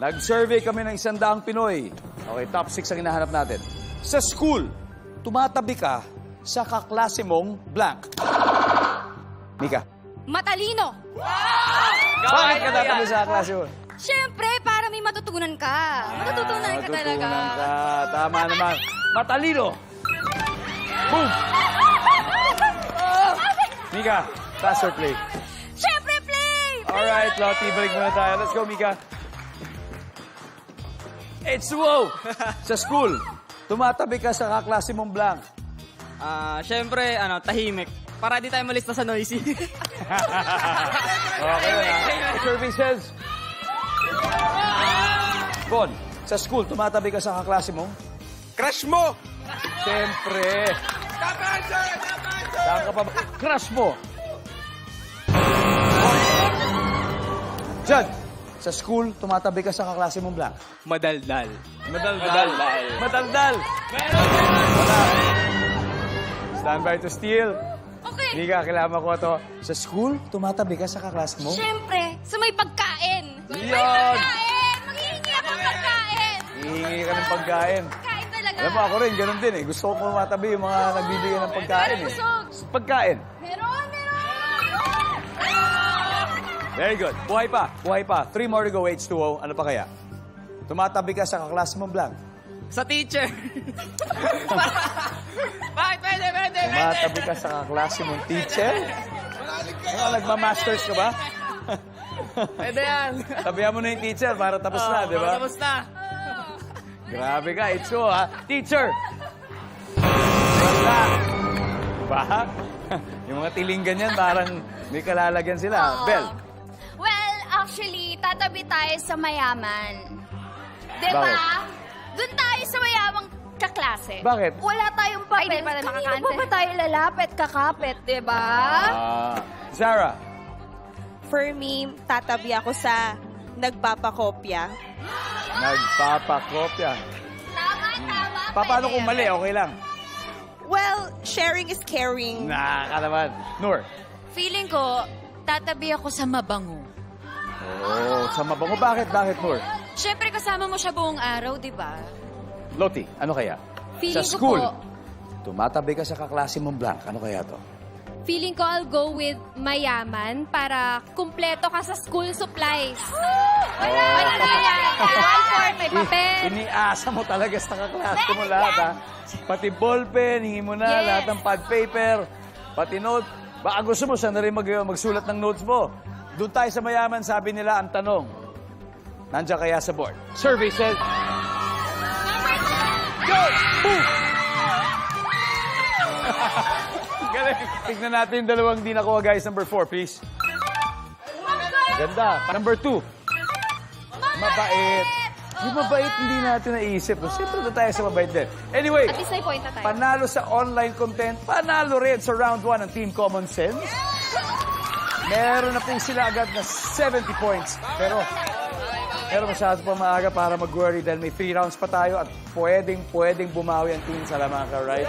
Nag-survey kami ng isang daang Pinoy. Okay, top 6 ang hinahanap natin. Sa school, tumatabi ka sa kaklase mong blank. Mika, Matalino. bakit ka tatabi sa kaklase mo? Siyempre, para may matutunan ka. Matututunan ka talaga. Matutunan ka. Tama naman. Matalino. Boom! Mika, pass or play? Siyempre, play! Alright, Lottie, balik muna tayo. Let's go, Mika. It's wow! sa school, tumatabi ka sa kaklase mong blank. Ah, syempre, ano, tahimik. Para di tayo malista sa noisy. Okay na. Says... Bon, sa school, tumatabi ka sa kaklase mong? Crush mo! Siyempre. Saan ka pa ba? Crush mo. Judd, sa school, tumatabi ka sa kaklase mong blank. Madaldal. Madaldal. Madaldal. Stand by to steal. Okay. Mika, kailangan ko to. Sa school, tumatabi ka sa kaklase mo? Siyempre, sa may pagkain. May Yan. pagkain! Maghihingi ako ng pagkain. Hihingi ka ng pagkain. Pagkain talaga. Alam mo, ako rin, ganun din eh. Gusto ko tumatabi yung mga nagbibigay ng pagkain eh. Busog. Pagkain. Meron, meron! Very good. Buhay pa. Buhay pa. Three more to go. H2O. Ano pa kaya? Tumatabi ka sa kaklase mong blank. Sa teacher. Bakit? Pwede, pwede, pwede. Tumatabi ka sa kaklase mong teacher? Ano, nagmamasters ka ba? Pwede yan. Sabihan mo na yung teacher para tapos na, di ba? Tapos na. Grabe ka, it's so, ha? Teacher! Basta! Diba? yung mga tilinggan yan, parang may kalalagyan sila. Oo. Actually, tatabi tayo sa mayaman. Diba? Doon tayo sa mayamang kaklase. Bakit? Wala tayong papel. Ay, di pa rin Kanino makakansel. pa ba tayo lalapit, kakapit, diba? ah, Sarah, For me, tatabi ako sa nagpapakopya. nagpapakopya. Tama, tama. Pa, paano pwede kung mali? Okay lang. Well, sharing is caring. Nakaka naman. Nur. Feeling ko, tatabi ako sa mabango. Oh, sa mabango. Bakit? Bakit, Nur? Siyempre, kasama mo siya buong araw, di ba? Loti, ano kaya? Feeling sa ko school, po, tumatabi ka sa kaklase mong blank. Ano kaya to? feeling ko I'll go with mayaman para kumpleto ka sa school supplies. Wala! Wala yan! One for may papel. Iniasa mo talaga sa kaklase mo lahat, ha? Pati ballpen, hingi mo na, Yes. lahat ng pad paper, pati note. Baka gusto mo, siya na rin mag, magsulat ng notes mo. Doon tayo sa mayaman, sabi nila, ang tanong, nandiyan kaya sa board? Survey says... Go! Boom! Galing. Tignan natin yung dalawang di nakuha, guys. Number four, please. Ganda. Number two. Mabait. Yung mabait, hindi natin naisip. Siyempre na tayo sa mabait din. Anyway, At least may point na tayo. panalo sa online content, panalo rin sa round 1 ng Team Common Sense. Meron na po sila agad na 70 points. Pero, pero masyado pa maaga para mag-worry dahil may 3 rounds pa tayo at pwedeng, pwedeng bumawi ang Team Salamanca, right?